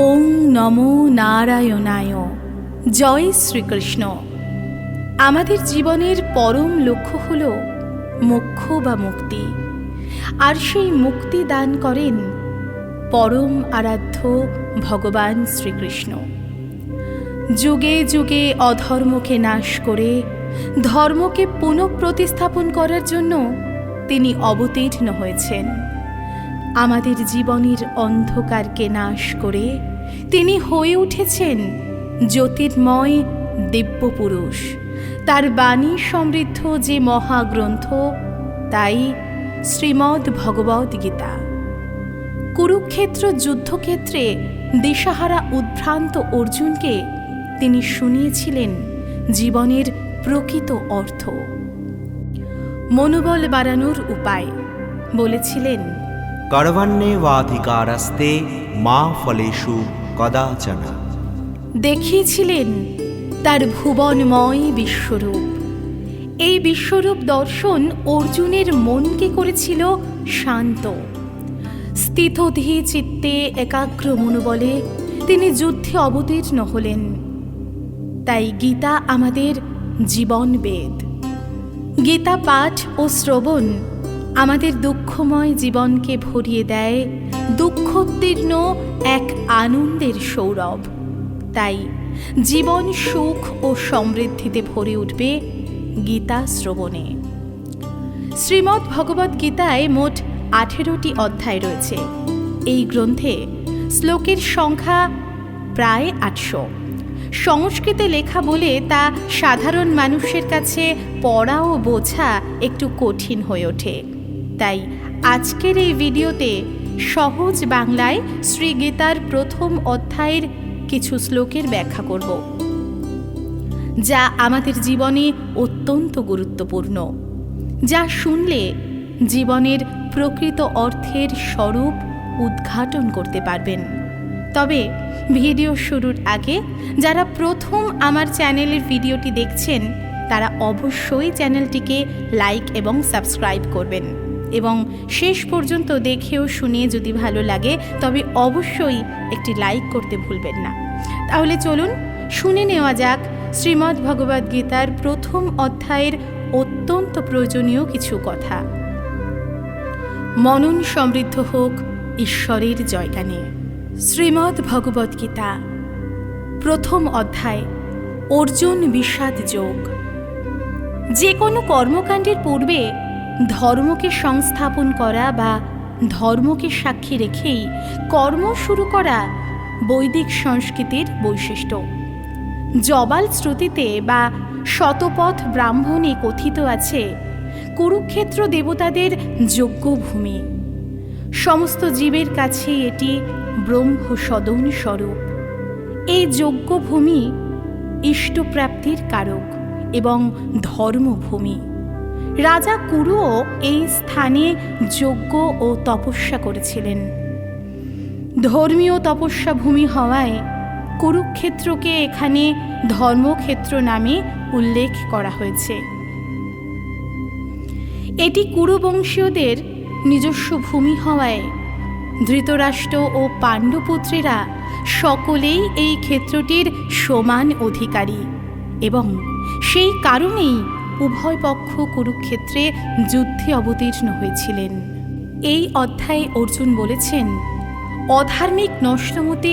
ওং নমো নারায়ণায়। জয় শ্রীকৃষ্ণ। আমাদের জীবনের পরম লক্ষ্য হল মোক্ষ বা মুক্তি। আর সেই মুক্তি দান করেন পরম আরাধ্য ভগবান শ্রীকৃষ্ণ। যুগে যুগে অধর্মকে নাশ করে ধর্মকে পুনঃপ্রতিস্থাপন করার জন্য তিনি অবতীর্ণ হয়েছেন। আমাদের জীবনের অন্ধকারকে নাশ করে তিনি হয়ে উঠেছেন জ্যোতির্ময় দিব্যপুরুষ। তার বাণী সমৃদ্ধ যে মহাগ্রন্থ, তাই শ্রীমদ্ ভগবদ্ গীতা। কুরুক্ষেত্র যুদ্ধক্ষেত্রে দিশাহারা উদ্ভ্রান্ত অর্জুনকে তিনি শুনিয়েছিলেন জীবনের প্রকৃত অর্থ। মনোবল বাড়ানোর উপায় বলেছিলেন কর্মণ্যেবাধিকারস্তে মা ফলেষু কদাচন। দেখিয়েছিলেন তার ভুবনময় বিশ্বরূপ। এই বিশ্বরূপ দর্শন অর্জুনের মনকে করেছিল শান্ত। স্থিতধি চিত্তে একাগ্র মনোবলে তিনি যুদ্ধে অবতীর্ণ হলেন। তাই গীতা আমাদের জীবন বেদ গীতা পাঠ ও শ্রবণ আমাদের দুঃখময় জীবনকে ভরিয়ে দেয় দুঃখোত্তীর্ণ এক আনন্দের সৌরভ। তাই জীবন সুখ ও সমৃদ্ধিতে ভরে উঠবে গীতা শ্রবণে। শ্রীমদ্ ভগবদ্ গীতায় মোট আঠেরোটি অধ্যায় রয়েছে। এই গ্রন্থে শ্লোকের সংখ্যা প্রায় আটশো। সংস্কৃতে লেখা বলে তা সাধারণ মানুষের কাছে পড়া ও বোঝা একটু কঠিন হয়ে ওঠে। তাই আজকের এই ভিডিওতে সহজ বাংলায় শ্রী গীতার প্রথম অধ্যায়ের কিছু শ্লোকের ব্যাখ্যা করব, যা আমাদের জীবনে অত্যন্ত গুরুত্বপূর্ণ, যা শুনলে জীবনের প্রকৃত অর্থের স্বরূপ উদ্ঘাটন করতে পারবেন। তবে ভিডিও শুরুর আগে যারা প্রথম আমার চ্যানেলের ভিডিওটি দেখছেন, তারা অবশ্যই চ্যানেলটিকে লাইক এবং সাবস্ক্রাইব করবেন। এবং শেষ পর্যন্ত দেখেও শুনে যদি ভালো লাগে, তবে অবশ্যই একটি লাইক করতে ভুলবেন না। তাহলে চলুন, শুনে নেওয়া যাক শ্রীমদ্ ভগবদ্ গীতার প্রথম অধ্যায়ের অত্যন্ত প্রয়োজনীয় কিছু কথা। মনন সমৃদ্ধ হোক ঈশ্বরের জয়গানে। শ্রীমদ্ ভগবদ্ গীতা, প্রথম অধ্যায়, অর্জুন বিষাদ যোগ। যে কোনো কর্মকাণ্ডের পূর্বে ধর্মকে সংস্থাপন করা বা ধর্মকে সাক্ষী রেখেই কর্ম শুরু করা বৈদিক সংস্কৃতির বৈশিষ্ট্য। জবাল শ্রুতিতে বা শতপথ ব্রাহ্মণে কথিত আছে, কুরুক্ষেত্র দেবতাদের যজ্ঞভূমি। সমস্ত জীবের কাছে এটি ব্রহ্ম সদন স্বরূপ। এই যজ্ঞভূমি ইষ্টপ্রাপ্তির কারক এবং ধর্মভূমি। রাজা কুরুও এই স্থানে যজ্ঞ ও তপস্যা করেছিলেন। ধর্মীয় তপস্যা ভূমি হওয়ায় কুরুক্ষেত্রকে এখানে ধর্মক্ষেত্র নামে উল্লেখ করা হয়েছে। এটি কুরুবংশীয়দের নিজস্ব ভূমি হওয়ায় ধৃতরাষ্ট্র ও পাণ্ডুপুত্রেরা সকলেই এই ক্ষেত্রটির সমান অধিকারী এবং সেই কারণেই উভয় পক্ষ কুরুক্ষেত্রে যুদ্ধে অবতীর্ণ হয়েছিলেন। এই অধ্যায়ে অর্জুন বলেছেন, অধার্মিক নষ্টমতে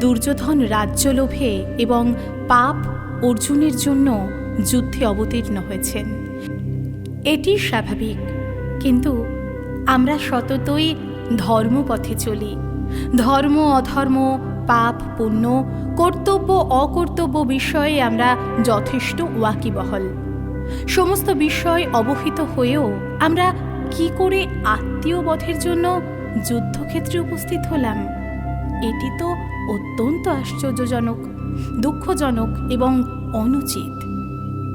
দুর্যোধন রাজ্যলোভে এবং পাপ অর্জুনের জন্য যুদ্ধে অবতীর্ণ হয়েছেন। এটি স্বাভাবিক, কিন্তু আমরা সততই ধর্মপথে চলি। ধর্ম, অধর্ম, পাপ, পুণ্য, কর্তব্য, অকর্তব্য বিষয়ে আমরা যথেষ্ট ওয়াকিবহল। সমস্ত বিষয় অবহিত হয়েও আমরা কি করে আত্মীয় বধের জন্য যুদ্ধক্ষেত্রে উপস্থিত হলাম? এটি তো অত্যন্ত আশ্চর্যজনক, দুঃখজনক এবং অনুচিত।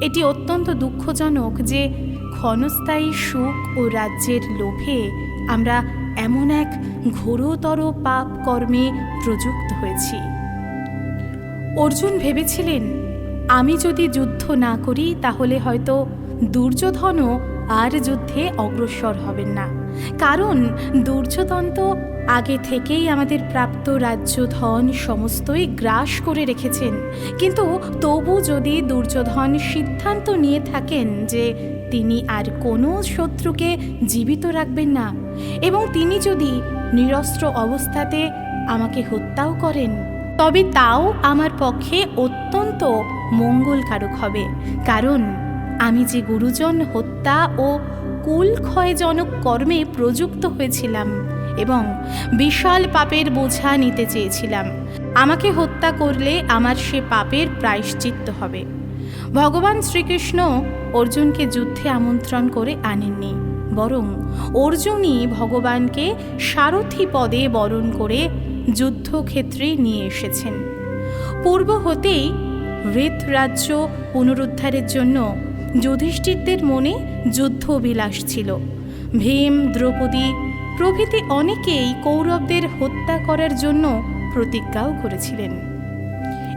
এটি অত্যন্ত দুঃখজনক যে ক্ষণস্থায়ী সুখ ও রাজ্যের লোভে আমরা এমন এক ঘোরতর পাপ কর্মে প্রযুক্ত হয়েছি। অর্জুন ভেবেছিলেন আমি যদি যুদ্ধ না করি, তাহলে হয়তো দুর্যোধনও আর যুদ্ধে অগ্রসর হবেন না। কারণ দুর্যোধন তো আগে থেকেই আমাদের প্রাপ্ত রাজ্য ধন সমস্তই গ্রাস করে রেখেছেন। কিন্তু তবু যদি দুর্যোধন সিদ্ধান্ত নিয়ে থাকেন যে তিনি আর কোনো শত্রুকে জীবিত রাখবেন না, এবং তিনি যদি নিরস্ত্র অবস্থাতে আমাকে হত্যাও করেন, তবে তাও আমার পক্ষে অত্যন্ত মঙ্গলকারক হবে। কারণ আমি যে গুরুজন, হত্যা ও কুল ক্ষয়জনক কর্মে প্রযুক্ত হয়েছিলাম এবং বিশাল পাপের বোঝা নিতে চেয়েছিলাম। আমাকে হত্যা করলে আমার সে পাপের প্রায়শ্চিত্ত হবে। ভগবান শ্রীকৃষ্ণ অর্জুনকে যুদ্ধে আমন্ত্রণ করে আনেননি, বরং অর্জুনই ভগবানকে সারথি পদে বরণ করে যুদ্ধক্ষেত্রে নিয়ে এসেছেন। পূর্ব হতেই হৃত রাজ্য পুনরুদ্ধারের জন্য যুধিষ্ঠিরদের মনে যুদ্ধ বিলাস ছিল। ভীম, দ্রৌপদী প্রভৃতি অনেকেই কৌরবদের হত্যা করার জন্য প্রতিজ্ঞাও করেছিলেন।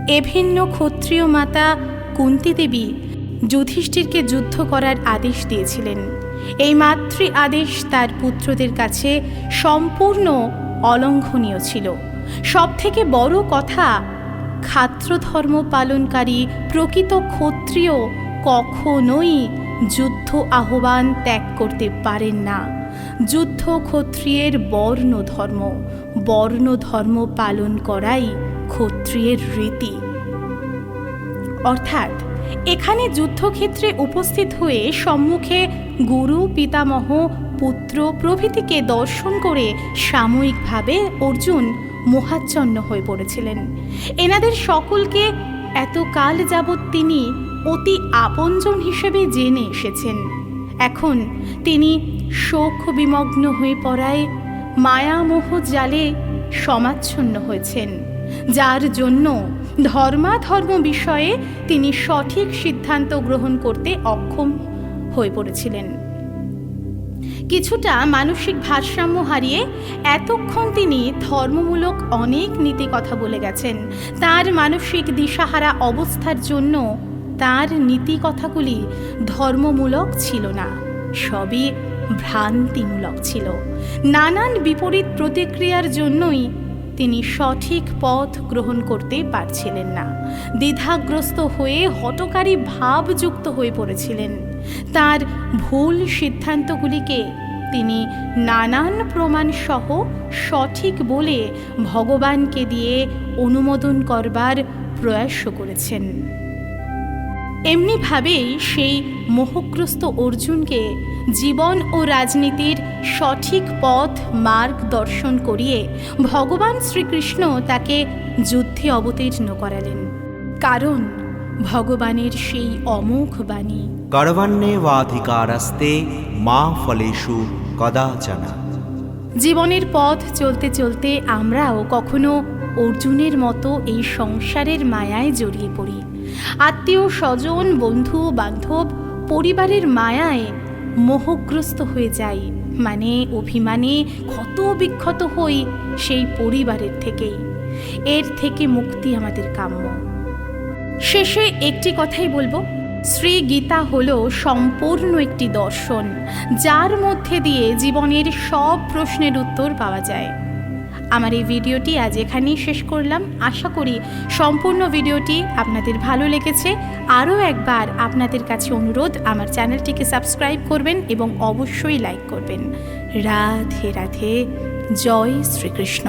এভিন্ন ক্ষত্রিয় মাতা কুন্তি দেবী যুধিষ্ঠিরকে যুদ্ধ করার আদেশ দিয়েছিলেন। এই মাতৃ আদেশ তার পুত্রদের কাছে সম্পূর্ণ অলঙ্ঘনীয় ছিল। সবথেকে বড় কথা খাত্রধর্ম পালনকারী প্রকৃত ক্ষত্রিয় কখনোই যুদ্ধ আহ্বান ত্যাগ করতে পারেন না। যুদ্ধ ক্ষত্রিয়ের বর্ণ ধর্ম বর্ণ ধর্ম পালন করাই ক্ষত্রিয়ের রীতি। অর্থাৎ, এখানে যুদ্ধক্ষেত্রে উপস্থিত হয়ে সম্মুখে গুরু, পিতামহ, পুত্র প্রভৃতিকে দর্শন করে সাময়িকভাবে অর্জুন মোহাচ্ছন্ন হয়ে পড়েছিলেন। এনাদের সকলকে এত কাল যাবৎ তিনি অতি আপনজন হিসেবে জেনে এসেছেন। এখন তিনি শোক বিমগ্ন হয়ে পড়ায় মায়ামোহ জালে সমাচ্ছন্ন হয়েছেন, যার জন্য ধর্মাধর্ম বিষয়ে তিনি সঠিক সিদ্ধান্ত গ্রহণ করতে অক্ষম হয়ে পড়েছিলেন। কিছুটা মানসিক ভারসাম্য হারিয়ে এতক্ষণ তিনি ধর্মমূলক অনেক নীতি কথা বলে গেছেন। তার মানসিক দিশাহারা অবস্থার জন্য তার নীতি কথাগুলি ধর্মমূলক ছিল না, সবই ভ্রান্তিমূলক ছিল। নানান বিপরীত প্রতিক্রিয়ার জন্যই তিনি সঠিক পথ গ্রহণ করতে পারছিলেন না। দ্বিধাগ্রস্ত হয়ে হটকারী ভাবযুক্ত হয়ে পড়েছিলেন। তার ভুল সিদ্ধান্তগুলিকে তিনি নানান প্রমাণ সহ সঠিক বলে ভগবানকে দিয়ে অনুমোদন করবার প্রয়াস করেছেন। এমনিভাবেই সেই মোহগ্রস্ত অর্জুনকে জীবন ও রাজনীতির সঠিক পথ মার্গ দর্শন করিয়ে ভগবান শ্রীকৃষ্ণ তাকে যুদ্ধে অবতীর্ণ করালেন। কারণ ভগবানের সেই অমোঘ বাণী। গর্বান্নে ওয়াধিকারাস্তে মা ফলেশু কদাচনা। জীবনের পথ চলতে চলতে আমরাও কখনো অর্জুনের মতো এই সংসারের মায়ায় জড়িয়ে পড়ি। আত্মীয় স্বজন বন্ধু বান্ধব পরিবারের মায়ায় মোহগ্রস্ত হয়ে যাই। মানে অভিমানে ক্ষত বিক্ষত হই সেই পরিবারের থেকেই। এর থেকে মুক্তি আমাদের কাম্য। শেষে একটি কথাই বলব শ্রী গীতা হল সম্পূর্ণ একটি দর্শন, যার মধ্যে দিয়ে জীবনের সব প্রশ্নের উত্তর পাওয়া যায়। আমার এই ভিডিওটি আজ এখানেই শেষ করলাম। আশা করি সম্পূর্ণ ভিডিওটি আপনাদের ভালো লেগেছে। আরও একবার আপনাদের কাছে অনুরোধ, আমার চ্যানেলটিকে সাবস্ক্রাইব করবেন এবং অবশ্যই লাইক করবেন। রাধে রাধে, জয় শ্রীকৃষ্ণ।